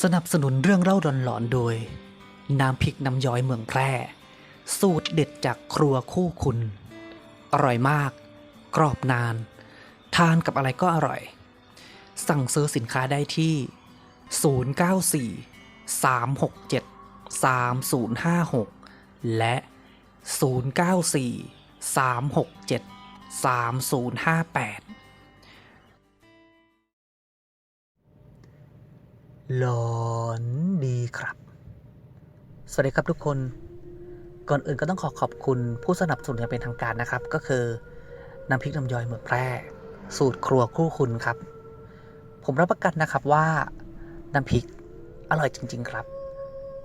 สนับสนุนเรื่องเล่าหลอนๆโดย น้ำพริกน้ำย้อยเมืองแพร่ สูตรเด็ดจากครัวคู่คุณ อร่อยมาก กรอบนาน ทานกับอะไรก็อร่อย สั่งซื้อสินค้าได้ที่ 094 367 3056 และ 094 367 3058 หลอนดีครับ สวัสดีครับทุกคน ก่อนอื่นก็ต้องขอขอบคุณผู้สนับสนุนอย่างเป็นทางการนะครับ ก็คือน้ำพริกน้ำย้อยเมืองแพร่ สูตรครัวคู่คุณครับ ผมรับประกันนะครับว่าน้ำพริกอร่อยจริง ๆ ครับ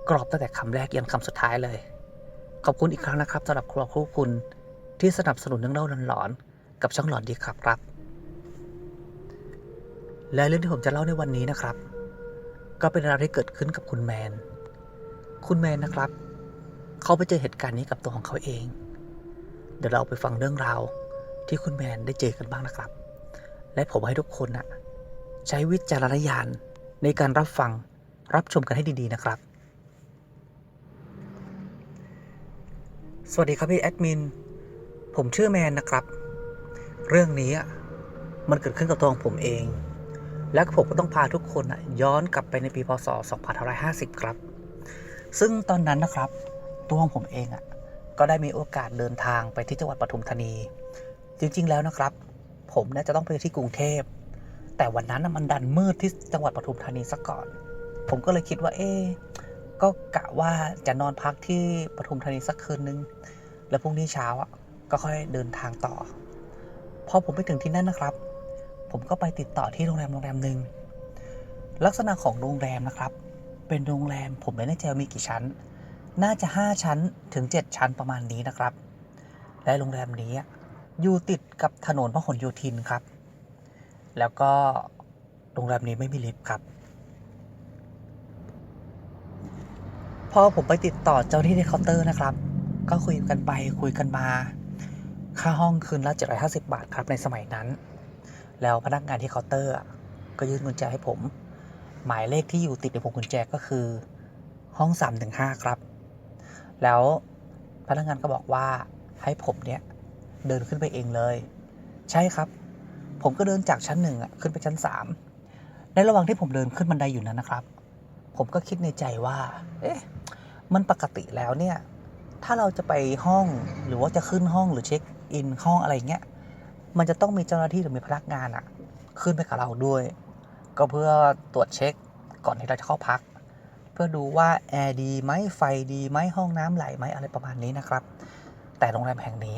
กรอบตั้งแต่คำแรกยันคำสุดท้ายเลย ขอบคุณอีกครั้งนะครับสำหรับครัวคู่คุณที่สนับสนุนเรื่องเล่าหลอนๆกับช่องหลอนดีครับครับ และเรื่องที่ผมจะเล่าในวันนี้นะครับ ก็เป็นเรื่องที่เกิดขึ้นกับคุณแมน คุณแมนนะครับ เขาไปเจอเหตุการณ์นี้กับตัวของเขาเอง เดี๋ยวเราไปฟังเรื่องราวที่คุณแมนได้เจอกันบ้างนะครับ และผมให้ทุกคนนะใช้วิจารณญาณในการรับฟังรับชมกันให้ดีๆนะครับ สวัสดีครับพี่แอดมิน ผมชื่อแมนนะครับ เรื่องนี้อะมันเกิดขึ้นกับตัวของผมเอง และผมก็ต้องพาทุกคนย้อนกลับไปในปีพศ 2550 ครับ ซึ่งตอนนั้นนะครับ ตัวของผมเองอะก็ได้มีโอกาสเดินทางไปที่จังหวัดปทุมธานี จริงๆแล้วนะครับ ผมเนี่ยจะต้องไปที่กรุงเทพ แต่วันนั้นมันดันมืดที่จังหวัดปทุมธานีซะก่อน ผมก็เลยคิดว่าเอ๊ก็กะว่าจะนอนพักที่ปทุมธานีสักคืนนึง แล้วพรุ่งนี้เช้าอะก็ค่อยเดินทางต่อ พอผมไปถึงที่นั่นนะครับ ผมก็ไปติดต่อที่โรงแรมโรงแรมหนึ่งลักษณะของโรงแรมนะครับ เป็นโรงแรมผมไม่แน่ใจมีกี่ชั้น น่าจะ 5 ชั้นถึง 7 ชั้นประมาณนี้นะครับ และโรงแรมนี้อยู่ติดกับถนนพหลโยธินครับ แล้วก็โรงแรมนี้ไม่มีลิฟต์ครับ พอผมไปติดต่อเจ้าหน้าที่เคาน์เตอร์นะครับ ก็คุยกันไปคุยกันมา ค่าห้องคืนละ750 บาทครับในสมัยนั้น แล้วพนักงานที่เคาน์เตอร์อะก็ยื่นกุญแจให้ผม หมายเลขที่อยู่ติดในพวงกุญแจก็คือ ห้อง315ครับ แล้วพนักงานก็บอกว่าให้ผมเนี่ยเดินขึ้นไปเองเลย ใช่ครับ ผมก็เดินจากชั้นหนึ่งอะขึ้นไปชั้นสามในระหว่างที่ผมเดินขึ้นบันไดอยู่นั้นนะครับ ผมก็คิดในใจว่า เอ๊ะมันปกติแล้วเนี่ยถ้าเราจะไปห้องหรือว่าจะขึ้นห้องหรือเช็คอินห้องอะไรเงี้ย มันจะต้องมีเจ้าหน้าที่หรือมีพนักงานอะขึ้นไปกับเราด้วย ก็เพื่อตรวจเช็คก่อนที่เราจะเข้าพัก เพื่อดูว่าแอร์ดีไหมไฟดีไหมห้องน้ำไหลไหมอะไรประมาณนี้นะครับ แต่โรงแรมแห่งนี้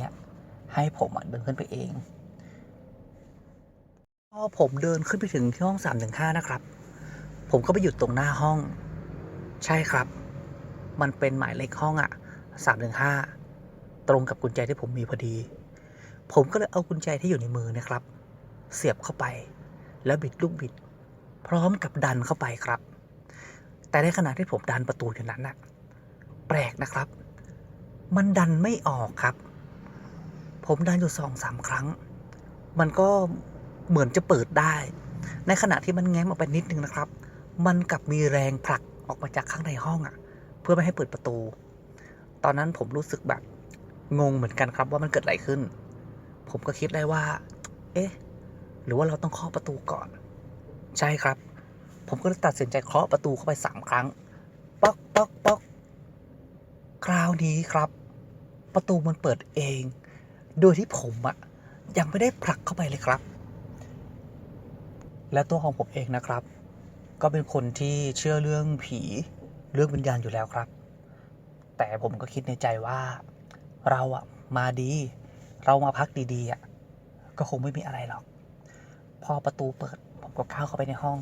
ให้ผมเดินขึ้นไปเองพอผมเดินขึ้นไปถึงที่ห้อง315นะครับ ผมก็ไปหยุดตรงหน้าห้อง ใช่ครับ มันเป็นหมายเลขห้องอะ315ตรงกับกุญแจที่ผมมีพอดี ผมก็เลยเอากุญแจที่อยู่ในมือนะครับ เสียบเข้าไป แล้วบิดลูกบิด พร้อมกับดันเข้าไปครับ แต่ในขณะที่ผมดันประตูอยู่นั้นน่ะแปลกนะครับ มันดันไม่ออกครับ ผมดันอยู่สองสามครั้ง มันก็เหมือนจะเปิดได้ ในขณะที่มันแง้มออกไปนิดนึงนะครับ มันกลับมีแรงผลักออกมาจากข้างในห้องอะ่ะ เพื่อไม่ให้เปิดประตู ตอนนั้นผมรู้สึกแบบงงเหมือนกันครับว่ามันเกิดอะไรขึ้น ผมก็คิดได้ว่า เอ๊ะ หรือว่าเราต้องเคาะประตูก่อน ใช่ครับ ผมก็ตัดสินใจเคาะประตูเข้าไปสามครั้ง ป๊อกป๊อกป๊อกคราวนี้ครับ ประตูมันเปิดเอง โดยที่ผมอะยังไม่ได้ผลักเข้าไปเลยครับ และตัวของผมเองนะครับ ก็เป็นคนที่เชื่อเรื่องผีเรื่องวิญญาณอยู่แล้วครับ แต่ผมก็คิดในใจว่า เราอะมาดี เรามาพักดีๆอะก็คงไม่มีอะไรหรอก พอประตูเปิดผมก็เข้าเข้าไปในห้อง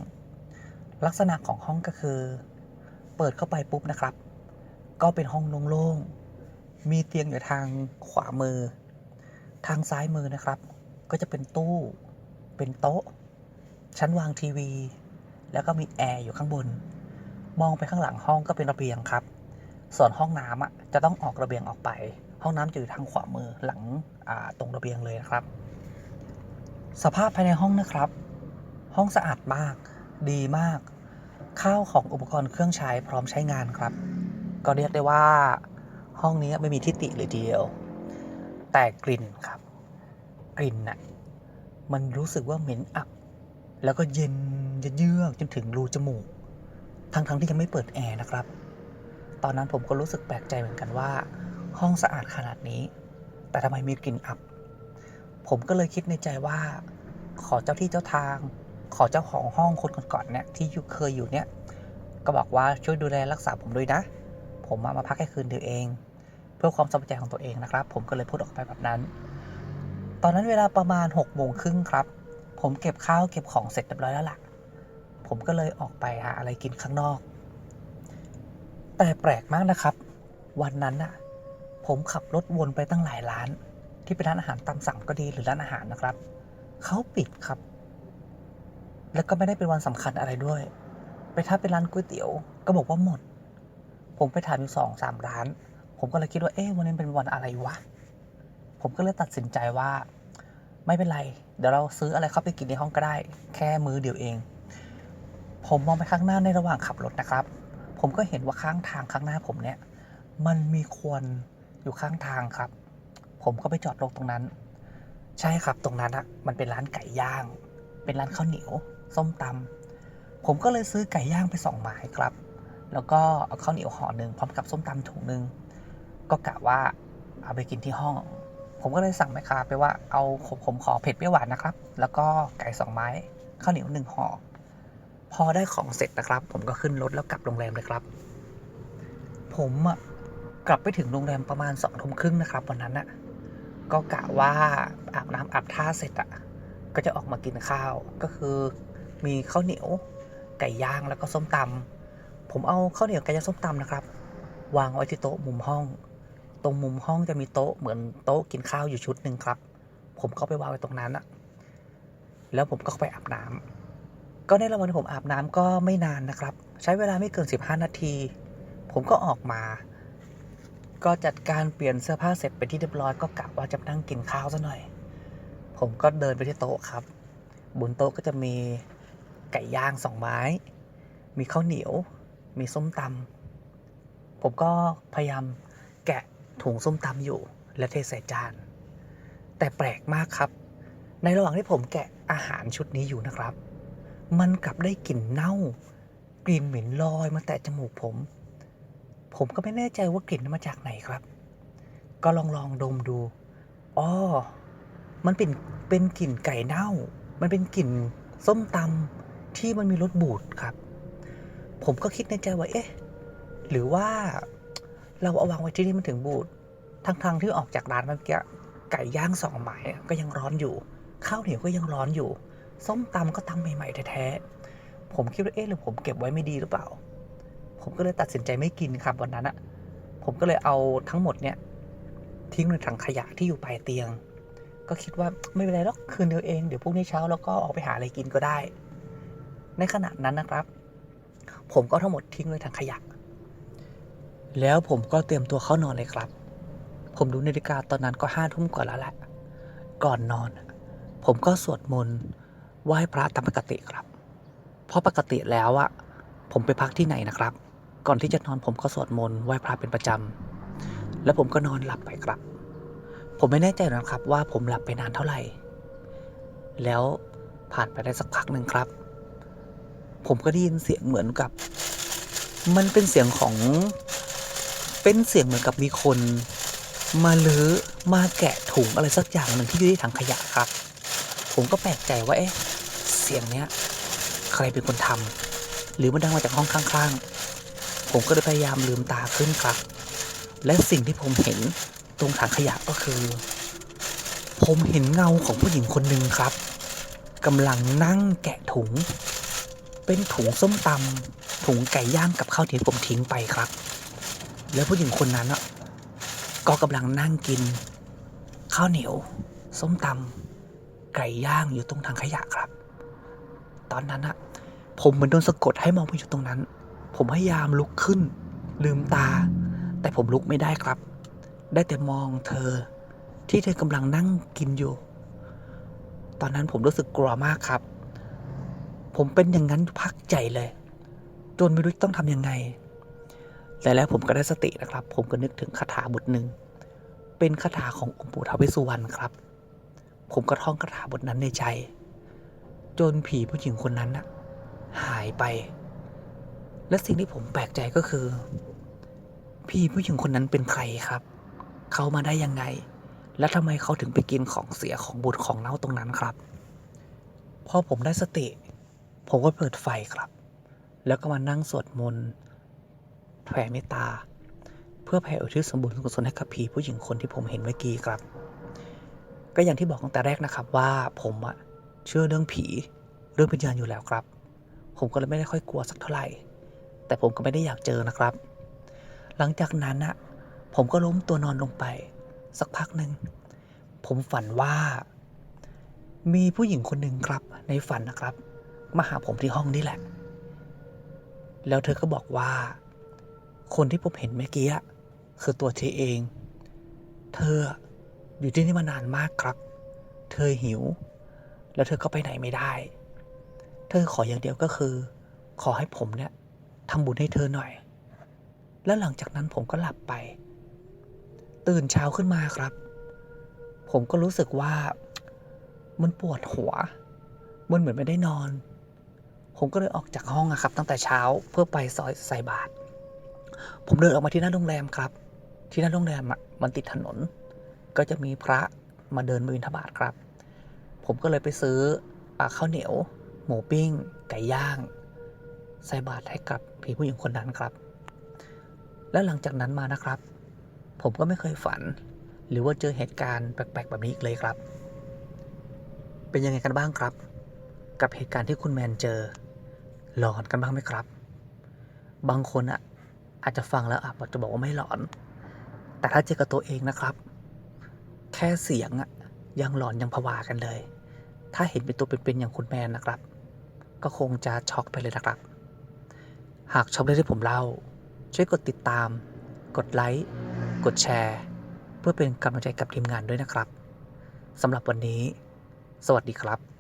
ลักษณะของห้องก็คือ เปิดเข้าไปปุ๊บนะครับ ก็เป็นห้องโล่งๆมีเตียงอยู่ทางขวามือ ทางซ้ายมือนะครับ ก็จะเป็นตู้ เป็นโต๊ะ ชั้นวางทีวี แล้วก็มีแอร์อยู่ข้างบน มองไปข้างหลังห้องก็เป็นระเบียงครับ ส่วนห้องน้ำอะจะต้องออกระเบียงออกไป ห้องน้ำจะอยู่ทางขวามือหลังตรงระเบียงเลยนะครับ สภาพภายในห้องนะครับ ห้องสะอาดมาก ดีมาก ข้าวของอุปกรณ์เครื่องใช้พร้อมใช้งานครับ ก็เรียกได้ว่า ห้องนี้ไม่มีทิฏฐิเลยเดียว แต่กลิ่นครับ กลิ่นน่ะมันรู้สึกว่าเหม็นอับ แล้วก็เย็นเยือกจนถึงรูจมูก ทั้งๆที่ยังไม่เปิดแอร์นะครับ ตอนนั้นผมก็รู้สึกแปลกใจเหมือนกันว่า ห้องสะอาดขนาดนี้ แต่ทำไมมีกลิ่นอับ ผมก็เลยคิดในใจว่า ขอเจ้าที่เจ้าทาง ขอเจ้าของห้องคนก่อนๆเนี่ยที่อยู่เคยอยู่เนี่ย ก็บอกว่าช่วยดูแลรักษาผมด้วยนะ ผมมามาพักแค่คืนเดียวเอง เพื่อความสบายใจของตัวเองนะครับ ผมก็เลยพูดออกไปแบบนั้น ตอนนั้นเวลาประมาณ6กโมงครึ่งครับ ผมเก็บข้าวเก็บของเสร็จเรียบร้อยแล้วล่ะ ผมก็เลยออกไปหาอะไรกินข้างนอก แต่แปลกมากนะครับ วันนั้นน่ะ ผมขับรถวนไปตั้งหลายร้าน ที่เป็นร้านอาหารตามสั่งก็ดีหรือร้านอาหารนะครับ เขาปิดครับ แล้วก็ไม่ได้เป็นวันสำคัญอะไรด้วย ไปถ้าเป็นร้านก๋วยเตี๋ยวก็บอกว่าหมด ผมไปถามอยู่สองสามร้าน ผมก็เลยคิดว่าเอ๊ะวันนี้เป็นวันอะไรวะ ผมก็เลยตัดสินใจว่า ไม่เป็นไร เดี๋ยวเราซื้ออะไรเข้าไปกินในห้องก็ได้ แค่มือเดียวเอง ผมมองไปข้างหน้าในระหว่างขับรถนะครับ ผมก็เห็นว่าข้างทางข้างหน้าผมเนี่ยมันมีควัน อยู่ข้างทางครับ ผมก็ไปจอดรถตรงนั้น ใช่ครับตรงนั้นอะมันเป็นร้านไก่ย่าง เป็นร้านข้าวเหนียว ส้มตำผมก็เลยซื้อไก่ย่างไปสองไม้ครับ แล้วก็เอาข้าวเหนียวห่อหนึ่งพร้อมกับส้มตำถุงหนึ่งก็กะว่าเอาไปกินที่ห้อง ผมก็เลยสั่งแม่ค้าไปว่าเอาผมผมขอเผ็ดเปรี้ยวหวานนะครับ แล้วก็ไก่สองไม้ข้าวเหนียวหนึ่งห่อพอได้ของเสร็จนะครับ ผมก็ขึ้นรถแล้วกลับโรงแรมเลยครับ ผมอะ กลับไปถึงโรงแรมประมาณสองทุ่มครึ่งนะครับวันนั้นอะก็กะว่าอาบน้ำอาบท่าเสร็จอะก็จะออกมากินข้าวก็คือมีข้าวเหนียวไก่ย่างแล้วก็ส้มตำผมเอาข้าวเหนียวไก่ย่างส้มตำนะครับ วางไว้ที่โต๊ะมุมห้อง ตรงมุมห้องจะมีโต๊ะเหมือนโต๊ะกินข้าวอยู่ชุดหนึ่งครับ ผมก็ไปวางไว้ตรงนั้นอะแล้วผมก็ไปอาบน้ำก็ในระหว่างที่ผมอาบน้ำก็ไม่นานนะครับ ใช้เวลาไม่เกิน 15 นาที ผมก็ออกมา ก็จัดการเปลี่ยนเสื้อผ้าเสร็จเป็นที่เรียบร้อยก็กะว่าจะนั่งกินข้าวซะหน่อย ผมก็เดินไปที่โต๊ะครับ บนโต๊ะก็จะมีไก่ย่างสองไม้ มีข้าวเหนียว มีส้มตำผมก็พยายามแกะถุงส้มตำอยู่ และเทใส่จาน แต่แปลกมากครับ ในระหว่างที่ผมแกะอาหารชุดนี้อยู่นะครับ มันกลับได้กลิ่นเน่ากลิ่นเหม็นลอยมาแต่จมูกผม ผมก็ไม่แน่ใจว่ากลิ่นมาจากไหนครับ ก็ลองลองดมดูอ๋อมันเป็นเป็นกลิ่นไก่เน่า มันเป็นกลิ่นส้มตำที่มันมีรสบูดครับ ผมก็คิดในใจว่าเอ๊ะ หรือว่าเราเอาวางไว้ที่นี่มันถึงบูดทั้งๆที่ออกจากร้านเมื่อกี้ไก่ย่างสองหมายก็ยังร้อนอยู่ ข้าวเหนียวก็ยังร้อนอยู่ ส้มตำก็ตำใหม่ๆแท้ๆผมคิดว่าเอ๊ะหรือผมเก็บไว้ไม่ดีหรือเปล่า ผมก็เลยตัดสินใจไม่กินครับวันนั้นอะผมก็เลยเอาทั้งหมดเนี่ยทิ้งในถังขยะที่อยู่ปลายเตียง ก็คิดว่าไม่เป็นไรหรอกคืนเดียวเองเดี๋ยวพรุ่งนี้เช้าเราก็ออกไปหาอะไรกินก็ได้ ในขณะนั้นนะครับ ผมก็ทั้งหมดทิ้งไว้ถังขยะ แล้วผมก็เตรียมตัวเข้านอนเลยครับ ผมดูนาฬิกาตอนนั้นก็ห้าทุ่มกว่าแล้วแหละก่อนนอน ผมก็สวดมนต์ไหว้พระตามปกติครับ เพราะปกติแล้วอะผมไปพักที่ไหนนะครับ ก่อนที่จะนอนผมก็สวดมนต์ไหว้พระเป็นประจำ แล้วผมก็นอนหลับไปครับ ผมไม่แน่ใจนะครับว่าผมหลับไปนานเท่าไหร่ แล้วผ่านไปได้สักพักหนึ่งครับ ผมก็ได้ยินเสียงเหมือนกับ มันเป็นเสียงของ เป็นเสียงเหมือนกับมีคน มาลื้อมาแกะถุงอะไรสักอย่างหนึ่งที่อยู่ที่ถังขยะครับ ผมก็แปลกใจว่าเอ๊ะเสียงเนี้ยใครเป็นคนทำหรือมันดังมาจากห้องข้างๆ ผมก็เลยพยายามลืมตาขึ้นครับ และสิ่งที่ผมเห็นตรงถังขยะก็คือ ผมเห็นเงาของผู้หญิงคนหนึ่งครับกำลังนั่งแกะถุง เป็นถุงส้มตำถุงไก่ย่างกับข้าวเหนียวผมทิ้งไปครับ แล้วผู้หญิงคนนั้นอะก็กำลังนั่งกิน ข้าวเหนียว ส้มตำไก่ย่างอยู่ตรงถังขยะครับ ตอนนั้นอะผมเหมือนโดนสะกดให้มองไปอยู่ตรงนั้น ผมพยายามลุกขึ้น ลืมตา แต่ผมลุกไม่ได้ครับ ได้แต่มองเธอ ที่เธอกำลังนั่งกินอยู่ ตอนนั้นผมรู้สึกกลัวมากครับ ผมเป็นอย่างนั้นพักใจเลย จนไม่รู้ต้องทำยังไง แต่แล้วผมก็ได้สตินะครับ ผมก็นึกถึงคาถาบทหนึ่ง เป็นคาถาขององค์ปู่ท้าวเวสสุวรรณครับ ผมก็ท่องคาถาบทนั้นในใจ จนผีผู้หญิงคนนั้นน่ะหายไป และสิ่งที่ผมแปลกใจก็คือ พี่ผู้หญิงคนนั้นเป็นใครครับ เขามาได้ยังไง และทำไมเขาถึงไปกินของเสียของบุตรของเน่าตรงนั้นครับ พอผมได้สติ ผมก็เปิดไฟครับ แล้วก็มานั่งสวดมนต์แผ่เมตตา เพื่อแผ่อุทิศสมบูรณ์กุศลให้กับผีผู้หญิงคนที่ผมเห็นเมื่อกี้ครับ ก็อย่างที่บอกตั้งแต่แรกนะครับว่าผมอะเชื่อเรื่องผีเรื่องวิญญาณอยู่แล้วครับ ผมก็เลยไม่ได้ค่อยกลัวสักเท่าไหร่ แต่ผมก็ไม่ได้อยากเจอนะครับ หลังจากนั้นอะผมก็ล้มตัวนอนลงไป สักพักหนึ่งผมฝันว่า มีผู้หญิงคนหนึ่งครับ ในฝันนะครับ มาหาผมที่ห้องนี่แหละ แล้วเธอก็บอกว่า คนที่ผมเห็นเมื่อกี้คือตัวเธอเอง เธออยู่ที่นี่มานานมากครับ เธอหิว แล้วเธอก็ไปไหนไม่ได้ เธอขออย่างเดียวก็คือ ขอให้ผมเนี่ย ทำบุญให้เธอหน่อย แล้วหลังจากนั้นผมก็หลับไป ตื่นเช้าขึ้นมาครับ ผมก็รู้สึกว่ามันปวดหัว มันเหมือนไม่ได้นอน ผมก็เลยออกจากห้องอะครับ ตั้งแต่เช้าเพื่อไปซอยใส่บาตรผมเดินออกมาที่หน้าโรงแรมครับ ที่หน้าโรงแรมอะมันติดถนน ก็จะมีพระมาเดินมาบิณฑบาตครับ ผมก็เลยไปซื้ออข้าวเหนียว หมูปิ้ง ไก่ย่าง ใส่บาตรให้กับผีผู้หญิงคนนั้นครับ และหลังจากนั้นมานะครับ ผมก็ไม่เคยฝัน หรือว่าเจอเหตุการณ์แปลกๆแบบนี้อีกเลยครับ เป็นยังไงกันบ้างครับ กับเหตุการณ์ที่คุณแมนเจอ หลอนกันบ้างไหมครับ บางคนอะอาจจะฟังแล้วอาจจะบอกว่าไม่หลอน แต่ถ้าเจอกับตัวเองนะครับ แค่เสียงอะยังหลอนยังผวากันเลย ถ้าเห็นเป็นตัวเป็นๆอย่างคุณแมนนะครับ ก็คงจะช็อกไปเลยนะครับ หากชอบเรื่องที่ผมเล่า ช่วยกดติดตาม กดไลค์ กดแชร์ เพื่อเป็นกำลังใจกับทีมงานด้วยนะครับสำหรับวันนี้ สวัสดีครับ